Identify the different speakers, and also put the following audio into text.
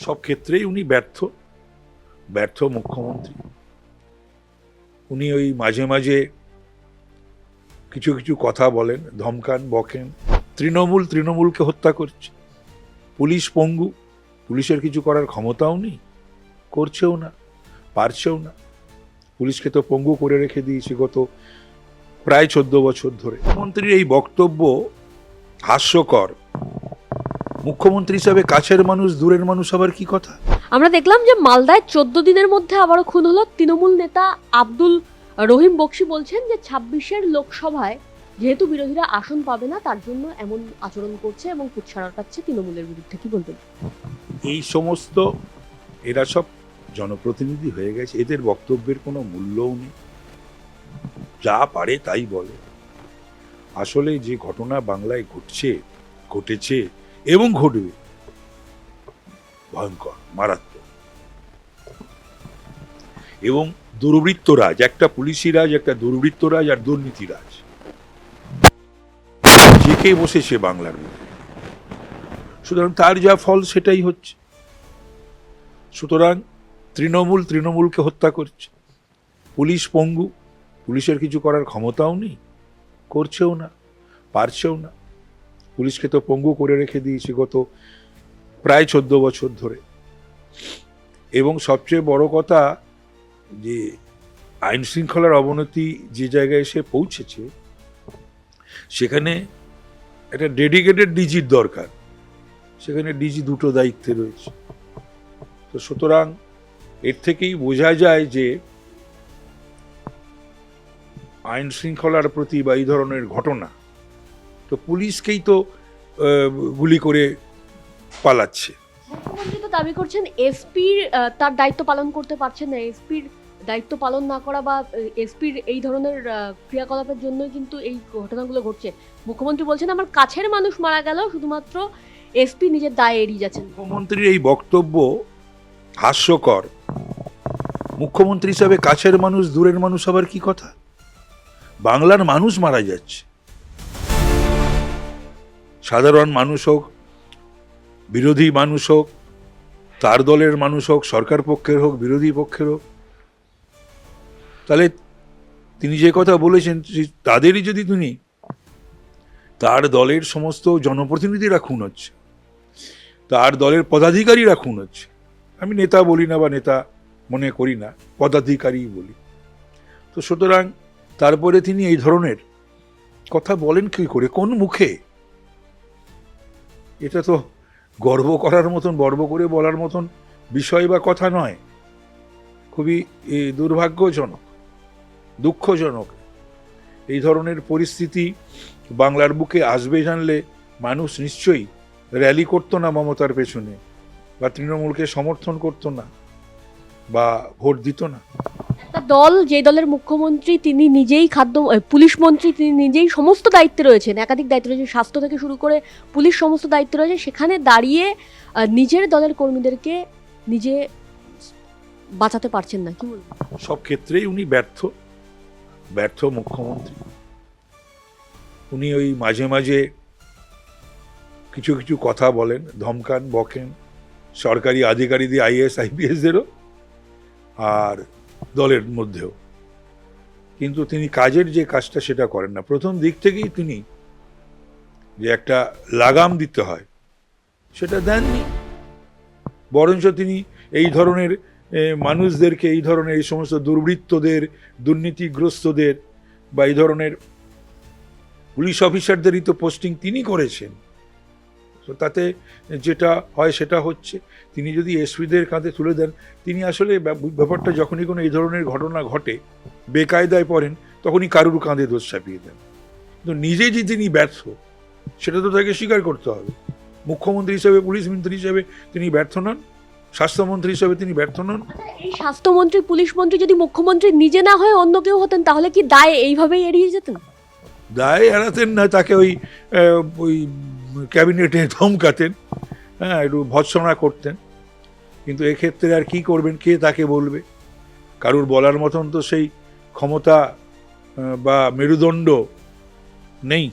Speaker 1: সব ক্ষেত্রেই উনি ব্যর্থ ব্যর্থ মুখ্যমন্ত্রী। উনি ওই মাঝে মাঝে কিছু কিছু কথা বলেন, ধমকান, বকেন। তৃণমূল তৃণমূলকে হত্যা করছে। পুলিশ পঙ্গু, পুলিশের কিছু করার ক্ষমতাও নেই, করছেও না, পারছেও না। পুলিশকে তো পঙ্গু করে রেখে দিয়েছে গত প্রায় চোদ্দ বছর ধরে। মন্ত্রীর এই বক্তব্য হাস্যকর। মুখ্যমন্ত্রী হিসাবে কাছের মানুষ দূরের মানুষ আবার কি কথা?
Speaker 2: আমরা দেখলাম যে মালদায় চোদ্দ দিনের মধ্যে আবারও খুন হলো তৃণমূল নেতা আব্দুল রহিম বক্সি বলছেন যে ছাব্বিশের লোকসভায় যেহেতু বিরোধীরা আসন পাবে না তার জন্য এমন আচরণ করছে এবং কুৎসা পাচ্ছে তৃণমূলের বিরুদ্ধে। কি বলবেন?
Speaker 1: এই সমস্ত এরা সব জনপ্রতিনিধি হয়ে গেছে এদের বক্তব্যের কোনো মূল্যও নেই। যা পারে তাই বলে। আসলে যে ঘটনা বাংলায় ঘটছে ঘটেছে এবং ঘটবে। ভয়ঙ্কর, মারাত্মক। এবং দুর্বৃত্তরাজ একটা পুলিশি রাজ, একটা দুর্বৃত্তরাজ আর দুর্নীতিরাজ জেকে বসেছে বাংলার মধ্যে। সুতরাং তার যা ফল সেটাই হচ্ছে। সুতরাং তৃণমূল তৃণমূলকে হত্যা করছে। পুলিশ পঙ্গু, পুলিশের কিছু করার ক্ষমতাও নেই। করছেও না, পারছেও না। পুলিশকে তো পঙ্গু করে রেখে দিয়েছে গত প্রায় চোদ্দ বছর ধরে। এবং সবচেয়ে বড় কথা যে আইন শৃঙ্খলার অবনতি যে জায়গায় এসে পৌঁছেছে, সেখানে একটা ডেডিকেটেড ডিজির দরকার। সেখানে ডিজি দুটো দায়িত্বে রয়েছে। তো সুতরাং এর থেকেই বোঝা যায় যে আইন শৃঙ্খলার প্রতি বা এই ধরনের ঘটনা তো পুলিশকেই তো গুলি করে পালাচ্ছে।
Speaker 2: মুখ্যমন্ত্রী তো দাবি করছেন এসপির তার দায়িত্ব পালন করতে পারছেন না। এসপির দায়িত্ব পালন না করা বা এসপির এই ধরনের ক্রিয়াকলাপের জন্যই কিন্তু এই ঘটনাগুলো ঘটছে। মুখ্যমন্ত্রী বলছেন আমার কাছের মানুষ মারা গেল শুধুমাত্র এসপি নিজের দায় এড়িয়ে যাচ্ছেন।
Speaker 1: মুখ্যমন্ত্রীর এই বক্তব্য হাস্যকর। মুখ্যমন্ত্রী হিসাবে কাছের মানুষ দূরের মানুষ আবার কি কথা? বাংলার মানুষ মারা যাচ্ছে। সাধারণ মানুষ হোক, বিরোধী মানুষ হোক, তার দলের মানুষ হোক, সরকার পক্ষের হোক, বিরোধী পক্ষের হোক, তাহলে তিনি যে কথা বলেছেন তাদেরই যদি তিনি, তার দলের সমস্ত জনপ্রতিনিধিরা খুন হচ্ছে, তার দলের পদাধিকারীরা খুন হচ্ছে। আমি নেতা বলি না বা নেতা মনে করি না, পদাধিকারী বলি। তো সুতরাং তারপরে তিনি এই ধরনের কথা বলেন কি করে, কোন মুখে? এটা তো গর্ব করার মতন গর্ব করে বলার মতন বিষয় বা কথা নয়। খুবই দুর্ভাগ্যজনক, দুঃখজনক। এই ধরনের পরিস্থিতি বাংলার বুকে আসবে জানলে মানুষ নিশ্চয়ই র্যালি করতো না মমতার পেছনে বা তৃণমূলকে সমর্থন করতো না বা ভোট দিত না।
Speaker 2: একটা দল, যে দলের মুখ্যমন্ত্রী তিনি নিজেই খাদ্য পুলিশ মন্ত্রী তিনি নিজেই সমস্ত দায়িত্বে রয়েছেন। একাধিক দায়িত্ব রয়েছে, স্বাস্থ্য থেকে শুরু করে পুলিশ সমস্ত দায়িত্ব রয়েছে। সেখানে দাঁড়িয়ে নিজের দলের কর্মীদেরকে নিজে বাঁচাতে পারছেন না। কি
Speaker 1: সব ক্ষেত্রেই উনি ব্যর্থ। ব্যর্থ মুখ্যমন্ত্রী। উনি ওই মাঝে মাঝে কিছু কিছু কথা বলেন, ধমকান, বকেন। সরকারি আধিকারিকদের আইএস, আইপিএসদেরও। আর দলের মধ্যেও। কিন্তু তিনি কাজের যে কাজটা সেটা করেন না। প্রথম দিক থেকেই তিনি যে একটা লাগাম দিতে হয়, সেটা দেননি। বরঞ্চ তিনি এই ধরনের মানুষদেরকে এই ধরনের, এই সমস্ত দুর্বৃত্তদের, দুর্নীতিগ্রস্তদের বা এই ধরনের পুলিশ অফিসারদেরই তো পোস্টিং তিনি করেছেন। তো তাতে যেটা হয় সেটা হচ্ছে তিনি যদি এসপিদের কাঁধে তুলে দেন তিনি আসলে ব্যাপারটা যখনই কোনো এই ধরনের ঘটনা ঘটে বেকায়দায় পড়েন তখনই কারুর কাঁধে দোষ চাপিয়ে দেন। কিন্তু নিজে যে তিনি ব্যর্থ সেটা তো তাকে স্বীকার করতে হবে। মুখ্যমন্ত্রী হিসেবে পুলিশ মন্ত্রী হিসেবে তিনি ব্যর্থ নন স্বাস্থ্যমন্ত্রী হিসেবে তিনি ব্যর্থ নন।
Speaker 2: এই স্বাস্থ্যমন্ত্রী পুলিশ মন্ত্রী যদি মুখ্যমন্ত্রী নিজে না হয়ে অন্য কেউ হতেন তাহলে কি দায় এইভাবেই এড়িয়ে যেতেন?
Speaker 1: দায় এড়াতেন না তাকে ওই ওই ক্যাবিনেটে ধমকাতেন হ্যাঁ একটু ভৎসনা করতেন। কিন্তু এক্ষেত্রে আর কি করবেন, কে তাকে বলবে? কারুর বলার মতন তো সেই ক্ষমতা বা মেরুদণ্ড নেই।